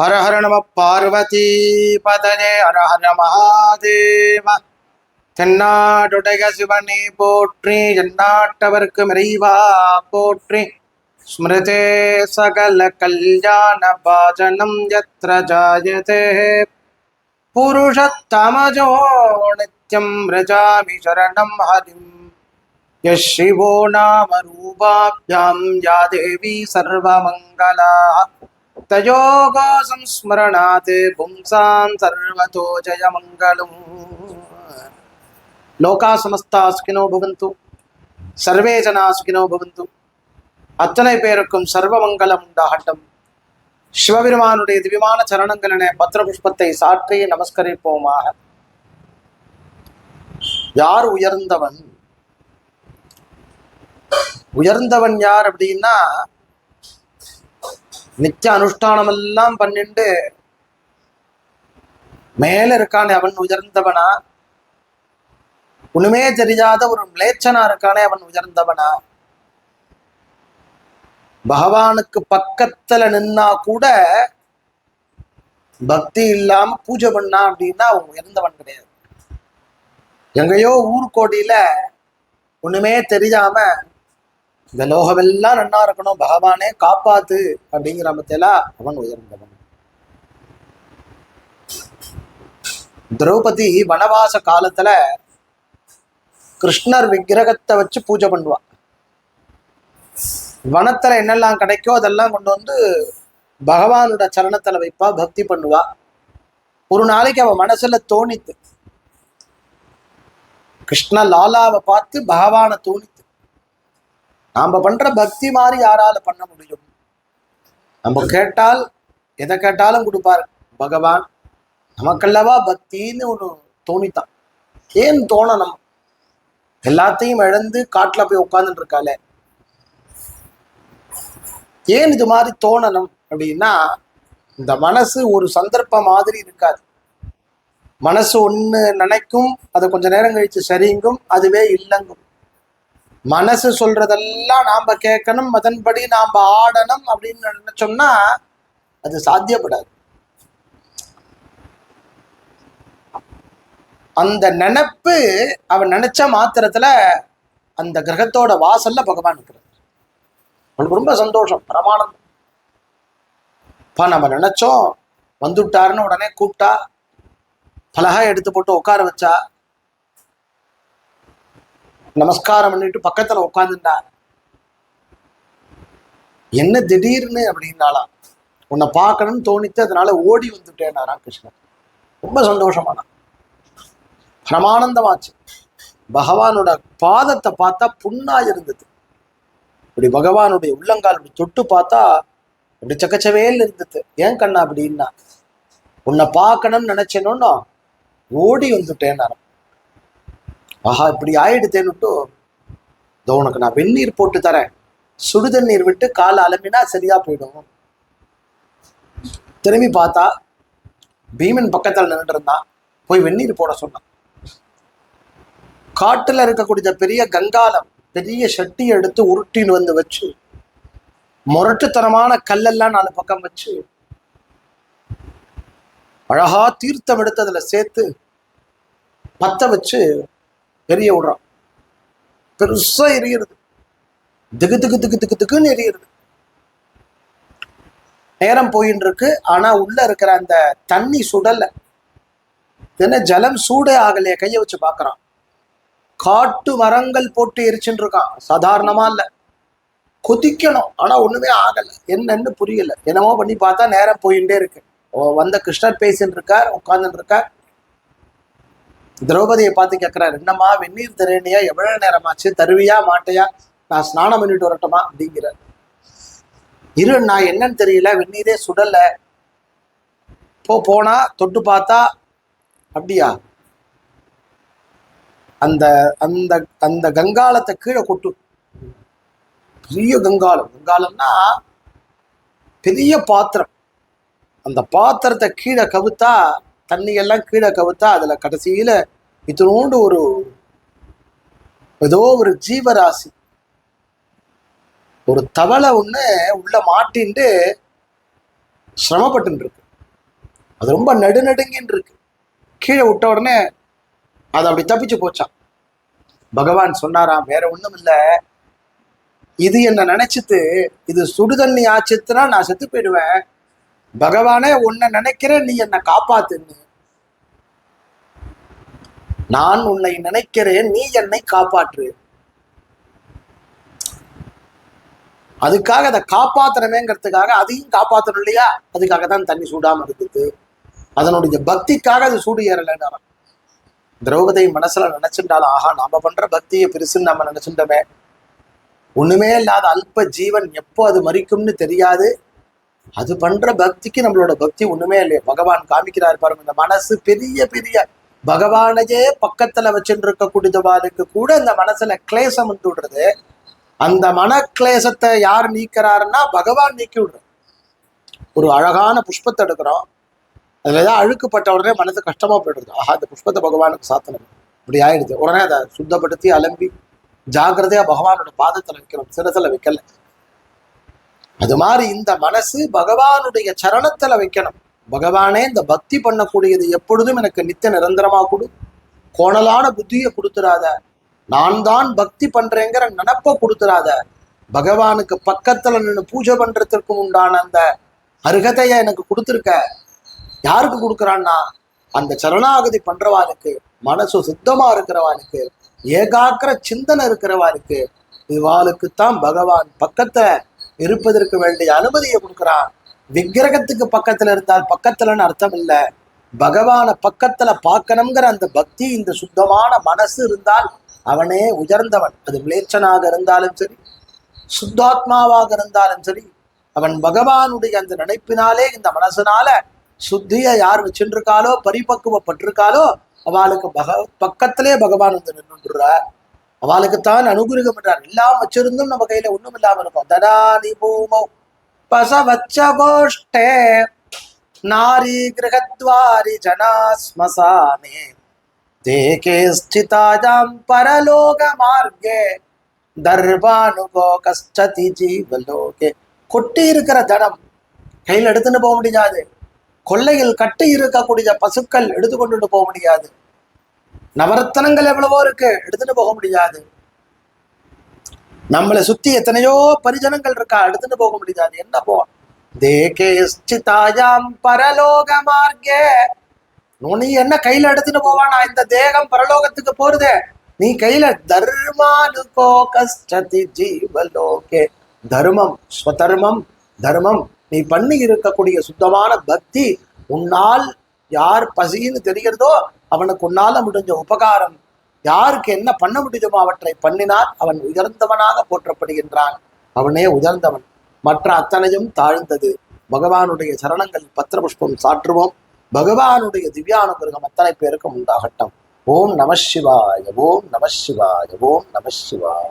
ஹர ஹர நம பார்வதி பதனே ஹர ஹர மகாதேவ தென்னாடுடைய சிவனே போற்றி எந்நாட்டவர்க்கு மறைவா போற்றி ஸ்மிருதே சகல கல்யாண பாஜனம் யத்ர ஜாயதே புருஷத்தமஜோ நித்யம் ரஜாமி சரணம் ஹரிம் யஷிவோ நாம ரூபாப்யாம் யா தேவி சர்வமங்கலா தயோகோ சம்ஸ்மரணாத் பும்சாம் சர்வதோ ஜயமங்கலம் லோகா சமஸ்தா சுகினோ பவந்து சர்வே ஜனா சுகினோ பவந்து அத்தனை பேருக்கும் சர்வமங்கலம் உண்டாகட்டும். சிவபெருமானுடைய திவ்யமான சரணங்களின பத்ர புஷ்பத்தை சாற்றி நமஸ்கரிப்போமாக. யார் உயர்ந்தவன்? உயர்ந்தவன் யார் அப்படின்னா நித்திய அனுஷ்டானம் எல்லாம் பண்ணிண்டு மேல இருக்கானே அவன் உயர்ந்தவனா? ஒண்ணுமே தெரியாத ஒரு மிளேச்சனா இருக்கானே அவன் உயர்ந்தவனா? பகவானுக்கு பக்கத்துல நின்னா கூட பக்தி இல்லாம பூஜை பண்ணா அப்படின்னா அவன் உயர்ந்தவன் கிடையாது. எங்கேயோ ஊர்கோடியில ஒண்ணுமே தெரியாம இந்த லோகமெல்லாம் நன்னா இருக்கணும். பகவானே காப்பாத்து அப்படிங்கிற மத்தியெல்லாம் அவன் உயர்ந்தவன். திரௌபதி வனவாச காலத்துல கிருஷ்ணர் விக்கிரகத்தை வச்சு பூஜை பண்ணுவா வனத்துல என்னெல்லாம் கிடைக்கோ அதெல்லாம் கொண்டு வந்து பகவானோட சரணத்துல வைப்பா பக்தி பண்ணுவா. ஒரு நாளைக்கு அவ மனசுல தோணித்து கிருஷ்ண லாலாவை பார்த்து பகவானை தோணி நாம பண்ற பக்தி மாதிரி யாரால பண்ண முடியும்? நம்ம கேட்டால் எதை கேட்டாலும் கொடுப்பார். பகவான் நமக்கல்லவா பக்தின்னு ஒன்று தோணித்தான். ஏன் தோணணும்? எல்லாத்தையும் இழந்து காட்டில் போய் உட்காந்துட்டு இருக்காளே. ஏன் இது மாதிரி தோணணும் அப்படின்னா இந்த மனசு ஒரு சந்தர்ப்பம் மாதிரி இருக்காது. மனசு ஒன்று நினைக்கும் அதை கொஞ்ச நேரம் கழித்து சரிங்கும் அதுவே இல்லைங்கும். மனசு சொல்றதெல்லாம் நாம கேட்கணும் அதன்படி நாம் ஆடணும் அப்படின்னு நினைச்சோம்னா அது சாத்தியப்படாது. அந்த நினைப்பு அவன் நினைச்ச மாத்திரத்துல அந்த கிரகத்தோட வாசல்ல பகவான் இருக்கிறார். அவனுக்கு ரொம்ப சந்தோஷம் பிரமாணம். இப்போ நம்ம நினைச்சோம் வந்துட்டாருன்னு உடனே கூப்பிட்டா பலகா எடுத்து போட்டு உட்கார வச்சா நமஸ்காரம் பண்ணிட்டு பக்கத்துல உட்காந்துட்டா என்ன திடீர்னு அப்படின்னாலாம் உன்னை பார்க்கணும்னு தோணித்து அதனால ஓடி வந்துட்டேனாரா கிருஷ்ணன் ரொம்ப சந்தோஷமானா பிரமானந்தமாச்சு. பகவானோட பாதத்தை பார்த்தா புண்ணா இருந்தது. இப்படி பகவானுடைய உள்ளங்கால் இப்படி தொட்டு பார்த்தா இப்படி சக்கச்சவேல் இருந்தது. ஏன் கண்ணா அப்படின்னா உன்னை பார்க்கணும்னு நினைச்சேனோன்னா ஓடி வந்துட்டேனாராம். ஆஹா இப்படி ஆயிடுதேன்னுட்டு இதோ உனக்கு நான் வெந்நீர் போட்டு தரேன். சுடுதண்ணீர் விட்டு காலை அலம்பினா சரியா போயிடும். திரும்பி பார்த்தா பீமன் பக்கத்தில் நின்றுருந்தான் போய் வெந்நீர் போட சொன்னான். காட்டுல இருக்கக்கூடிய பெரிய கங்காலம் பெரிய சட்டி எடுத்து உருட்டின்னு வந்து வச்சு முரட்டுத்தனமான கல்லெல்லாம் நாலு பக்கம் வச்சு அழகா தீர்த்தம் எடுத்து அதுல சேர்த்து பத்த வச்சு எரிய விடுறான் பெருசா எரியிறது. திகு திகு திக்கு திக்கு திக்குன்னு எரியிறது. நேரம் போயின்னு இருக்கு ஆனா உள்ள இருக்கிற அந்த தண்ணி சுடல. என்ன ஜலம் சூடே ஆகலையே கையை வச்சு பார்க்கறான். காட்டு மரங்கள் போட்டு எரிச்சுட்டு இருக்கான் சாதாரணமா இல்ல. கொதிக்கணும். ஆனா ஒண்ணுமே ஆகல. என்னன்னு புரியல. என்னமோ பண்ணி பார்த்தா நேரம் போயிட்டே இருக்கு. ஓ, வந்த கிருஷ்ணர் பேசின்னு இருக்கார் உட்கார்ந்துட்டு இருக்கார் திரௌபதியை பார்த்து கேட்குறாரு என்னம்மா வெந்நீர் தரேனியா எவ்வளவு நேரமாச்சு? தருவியா? மாட்டையா? நான் ஸ்நானம் பண்ணிட்டு வரட்டுமா? அப்படிங்கிறார். இரு நான் என்னன்னு தெரியல. வெந்நீரே சுடல. போ போனா தொட்டு பார்த்தா அப்படியா? அந்த அந்த அந்த கங்காளத்தை கீழே கொட்டு. பெரிய கங்காலம் கங்காலம்னா பெரிய பாத்திரம். அந்த பாத்திரத்தை கீழே கவுத்தா தண்ணி எல்லாம் கீழே கவுத்தா அதுல கடைசியில இத்தனோண்டு ஒரு ஏதோ ஒரு ஜீவராசி. ஒரு தவளை ஒண்ணு உள்ள மாட்டின்ட்டு சிரமப்பட்டு இருக்கு அது ரொம்ப நடுநடுங்கின்னு இருக்கு கீழே விட்ட உடனே அது அப்படி தப்பிச்சு போச்சான் பகவான் சொன்னாராம் வேற ஒண்ணும் இல்ல. இது என்ன நினைச்சிட்டு இது சுடுதண்ணி ஆச்சுன்னா நான் செத்து போயிடுவேன். பகவானே உன்னை நினைக்கிறேன் நீ என்னை காப்பாத்துன்னு. நான் உன்னை நினைக்கிறேன் நீ என்னை காப்பாற்று. அதுக்காக அதை காப்பாத்தணுமேங்கிறதுக்காக அதையும் காப்பாத்தணும் இல்லையா? அதுக்காக தான் தண்ணி சூடாம இருந்தது அதனுடைய பக்திக்காக அது சூடு ஏறலைன்னு திரௌபதி மனசுல நினைச்சுட்டாலும் ஆஹா நாம பண்ற பக்தியை பெருசுன்னு நம்ம நினைச்சுட்டோமே. ஒண்ணுமே இல்லாத அல்ப ஜீவன் எப்போ அது மறிக்கும்னு தெரியாது. அது பண்ற பக்திக்கு நம்மளோட பக்தி ஒண்ணுமே இல்லையா. பகவான் காமிக்கிறார் பாருங்க இந்த மனசு பெரிய பெரிய பகவானையே பக்கத்துல வச்சுட்டு இருக்கக்கூடியவாளுக்கு கூட இந்த மனசுல கிளேசம் வந்து விடுறது. அந்த மன கிளேசத்தை யார் நீக்கிறாருன்னா பகவான் நீக்கி விடுற ஒரு அழகான புஷ்பத்தை எடுக்கிறோம். அதுல ஏதாவது அழுக்குப்பட்ட உடனே மனசு கஷ்டமா போயிடுது. ஆஹா இந்த புஷ்பத்தை பகவானுக்கு சாத்தணும். இப்படி ஆயிடுது. உடனே அதை சுத்தப்படுத்தி அலம்பி ஜாக்கிரதையா பகவானோட பாதத்துல வைக்கிறோம் சிரசுல வைக்கல. அது மாதிரி இந்த மனசு பகவானுடைய சரணத்துல வைக்கணும். பகவானே இந்த பக்தி பண்ணக்கூடியது எப்பொழுதும் எனக்கு நித்திய நிரந்தரமா கொடு. கோணலான புத்தியை கொடுத்துடாத நான் தான் பக்தி பண்றேங்கிற நினப்பை கொடுத்துடாத பகவானுக்கு பக்கத்துல நின்று பூஜை பண்றதுக்கும் உண்டான அந்த அருகதையை எனக்கு கொடுத்துருக்க. யாருக்கு கொடுக்குறான்னா அந்த சரணாகதி பண்றவானுக்கு மனசு சுத்தமா இருக்கிறவானுக்கு ஏகாக்கிர சிந்தனை இருக்கிறவாளுக்கு இவாளுக்குத்தான் பகவான் பக்கத்தை இருப்பதற்கு வேண்டிய அனுமதியை கொடுக்குறான். விக்கிரகத்துக்கு பக்கத்துல இருந்தால் பக்கத்துலன்னு அர்த்தம் இல்லை. பகவானை பக்கத்துல பார்க்கணுங்கிற அந்த பக்தி இந்த சுத்தமான மனசு இருந்தால் அவனே உயர்ந்தவன். அது மிளேச்சனாக இருந்தாலும் சரி சுத்தாத்மாவாக இருந்தாலும் சரி அவன் பகவானுடைய அந்த நினைப்பினாலே இந்த மனசுனால சுத்திய யார் வச்சுருக்காளோ பரிபக்குவப்பட்டிருக்காளோ அவளுக்கு பக பக்கத்திலே பகவான் வந்து நின்றுடுறார் அவளுக்குத்தான் அனுகிரகம் என்றார். எல்லாம் வச்சிருந்தும் நம்ம கையில ஒண்ணும் இல்லாம இருக்கும். தனாதி பூமோ பசவச்ச கோஷ்டே நாரி கிரகத்வாரி ஜனாஸ்மசானே தேகே ஸ்திதாஜாம் பரலோக மார்க்கே. தர்பானுகோ கஷ்டதி ஜீவலோகே. கொட்டி இருக்கிற தனம் கையில் எடுத்துன்னு போக முடியாது. கொள்ளையில் கட்டி இருக்கக்கூடிய பசுக்கள் எடுத்துக்கொண்டுட்டு போக முடியாது. நவரத்தனங்கள் எவ்வளவோ இருக்கு எடுத்துட்டு போக முடியாது. நம்மளை சுத்தி எத்தனையோ பரிஜனங்கள் இருக்கா எடுத்துட்டு போக முடியாது. என்ன போ தேகேஸ்டிதாயாம் பரலோக மார்க்கே. நீ என்ன கையில எடுத்துட்டு போவானா? இந்த தேகம் பரலோகத்துக்கு போறதே. நீ கையில தர்மானுகோ கஷ்டதி ஜீவலோகே. தர்மம் ஸ்வதர்மம் தர்மம். நீ பண்ணி இருக்கக்கூடிய சுத்தமான பக்தி உன்னால் யார் பசின்னு தெரிகிறதோ அவனுக்கு உன்னால முடிஞ்ச உபகாரம் யாருக்கு என்ன பண்ண முடியுமோ அவற்றை பண்ணினால் அவன் உயர்ந்தவனாக போற்றப்படுகின்றான். அவனே உயர்ந்தவன். மற்ற அத்தனையும் தாழ்ந்தது. பகவானுடைய சரணங்கள் பத்திர புஷ்பம் சாற்றுவோம். பகவானுடைய திவ்யானுகிரகம் அத்தனை பேருக்கும் உண்டாகட்டும். ஓம் நம சிவாய ஓம் நம சிவாய ஓம் நம சிவாய.